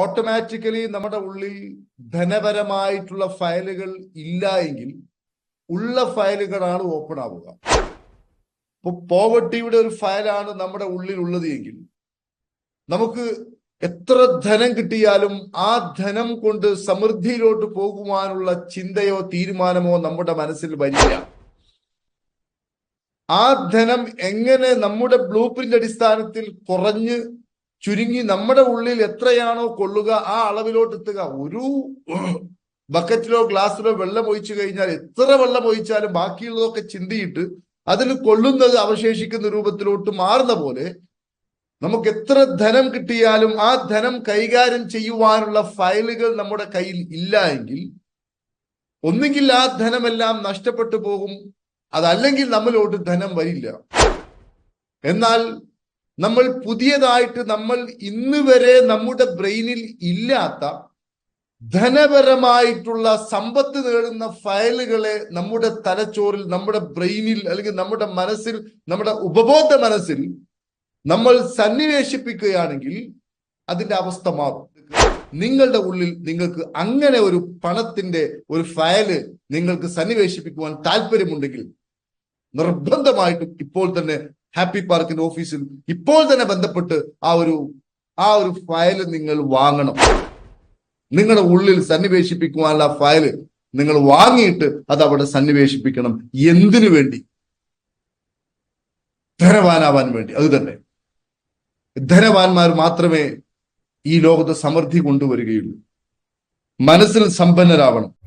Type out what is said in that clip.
Automatically നമ്മുടെ ഉള്ളിൽ ധനപരമായിട്ടുള്ള ഫയലുകൾ ഇല്ല എങ്കിൽ ഉള്ള ഫയലുകളാണ് ഓപ്പൺ ആവുക. ഇപ്പൊ പോവർട്ടിയുടെ ഒരു ഫയലാണ് നമ്മുടെ ഉള്ളിൽ ഉള്ളത് എങ്കിൽ നമുക്ക് എത്ര ധനം കിട്ടിയാലും ആ ധനം കൊണ്ട് സമൃദ്ധിയിലോട്ട് പോകുവാനുള്ള ചിന്തയോ തീരുമാനമോ നമ്മുടെ മനസ്സിൽ വരില്ല. ആ ധനം എങ്ങനെ നമ്മുടെ ബ്ലൂ പ്രിന്റ് അടിസ്ഥാനത്തിൽ കുറഞ്ഞ് ചുരുങ്ങി നമ്മുടെ ഉള്ളിൽ എത്രയാണോ കൊള്ളുക ആ അളവിലോട്ട് എത്തുക ഒരു ബക്കറ്റിലോ ഗ്ലാസ്സിലോ വെള്ളം ഒഴിച്ചു കഴിഞ്ഞാൽ എത്ര വെള്ളം ഒഴിച്ചാലും ബാക്കിയുള്ളതൊക്കെ ചിന്തിയിട്ട് അതിൽ കൊള്ളുന്നത് അവശേഷിക്കുന്ന രൂപത്തിലോട്ട് മാറുന്ന പോലെ നമുക്ക് എത്ര ധനം കിട്ടിയാലും ആ ധനം കൈകാര്യം ചെയ്യുവാനുള്ള ഫയലുകൾ നമ്മുടെ കയ്യിൽ ഇല്ല എങ്കിൽ ഒന്നുകിൽ ആ ധനമെല്ലാം നഷ്ടപ്പെട്ടു പോകും. അതല്ലെങ്കിൽ നമ്മളിലോട്ട് ധനം വരില്ല. എന്നാൽ നമ്മൾ പുതിയതായിട്ട് നമ്മൾ ഇന്ന് വരെ നമ്മുടെ ബ്രെയിനിൽ ഇല്ലാത്ത ധനപരമായിട്ടുള്ള സമ്പത്ത് നേടുന്ന ഫയലുകളെ നമ്മുടെ തലച്ചോറിൽ നമ്മുടെ ബ്രെയിനിൽ അല്ലെങ്കിൽ നമ്മുടെ മനസ്സിൽ നമ്മുടെ ഉപബോധ മനസ്സിൽ നമ്മൾ സന്നിവേശിപ്പിക്കുകയാണെങ്കിൽ അതിന്റെ അവസ്ഥ മാറും. നിങ്ങളുടെ ഉള്ളിൽ നിങ്ങൾക്ക് അങ്ങനെ ഒരു പണത്തിന്റെ ഒരു ഫയൽ നിങ്ങൾക്ക് സന്നിവേശിപ്പിക്കുവാൻ താല്പര്യമുണ്ടെങ്കിൽ നിർബന്ധമായിട്ടും ഇപ്പോൾ തന്നെ ഹാപ്പി പാർക്കിന്റെ ഓഫീസിൽ ഇപ്പോൾ തന്നെ ബന്ധപ്പെട്ട് ആ ഒരു ആ ഒരു ഫയൽ നിങ്ങൾ വാങ്ങണം. നിങ്ങളുടെ ഉള്ളിൽ സന്നിവേശിപ്പിക്കുവാനുള്ള ഫയൽ നിങ്ങൾ വാങ്ങിയിട്ട് അത് അവിടെ സന്നിവേശിപ്പിക്കണം. എന്തിനു വേണ്ടി? ധനവാനാവാൻ വേണ്ടി. അത് തന്നെ. ധനവാന്മാർ മാത്രമേ ഈ ലോകത്ത് സമൃദ്ധി കൊണ്ടുവരികയുള്ളൂ. മനസ്സിൽ സമ്പന്നരാവണം.